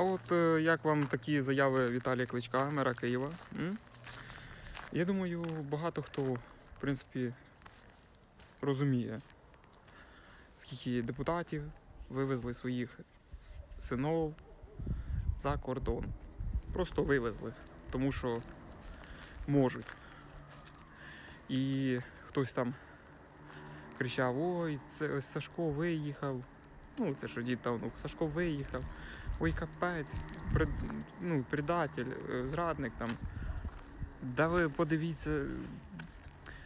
А от е, як вам такі заяви Віталія Кличка, мера Києва? М? Я думаю, багато хто, в принципі, розуміє, скільки депутатів вивезли своїх синов за кордон. Просто вивезли, тому що можуть. І хтось там кричав: ой, це ось Сашко виїхав. Ну, це що дід давно, Сашко виїхав. Ой, капець, пред, ну, предатель, е, зрадник там. Да ви подивіться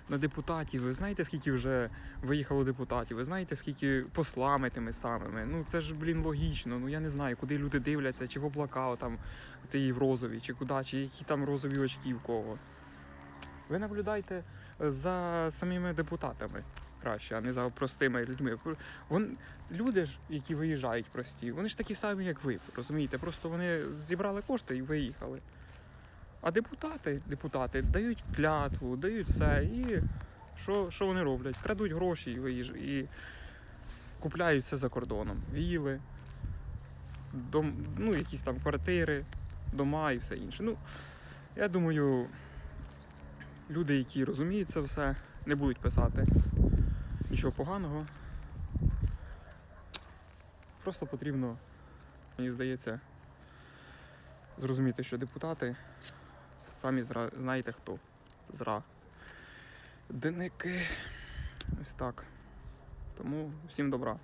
на депутатів. Ви знаєте, скільки вже виїхало депутатів? Ви знаєте, скільки послами тими самими? Ну це ж, блін, логічно. Ну я не знаю, куди люди дивляться, чи в облака там, ти в розові, чи куди, чи які там розові очки в кого. Ви наблюдайте за самими депутатами краще, а не за простими людьми. Вон, люди ж, які виїжджають прості, вони ж такі самі, як ви, розумієте? Просто вони зібрали кошти і виїхали. А депутати, депутати дають клятву, дають все. І що, що вони роблять? Крадуть гроші і, виїж... і купляють все за кордоном. Віли, дом... ну, якісь там квартири, дома і все інше. Ну, я думаю, люди, які розуміють це все, не будуть писати нічого поганого. Просто потрібно, мені здається, зрозуміти, що депутати самі зра... знаєте хто. Зра. Деники. Ось так. Тому всім добра.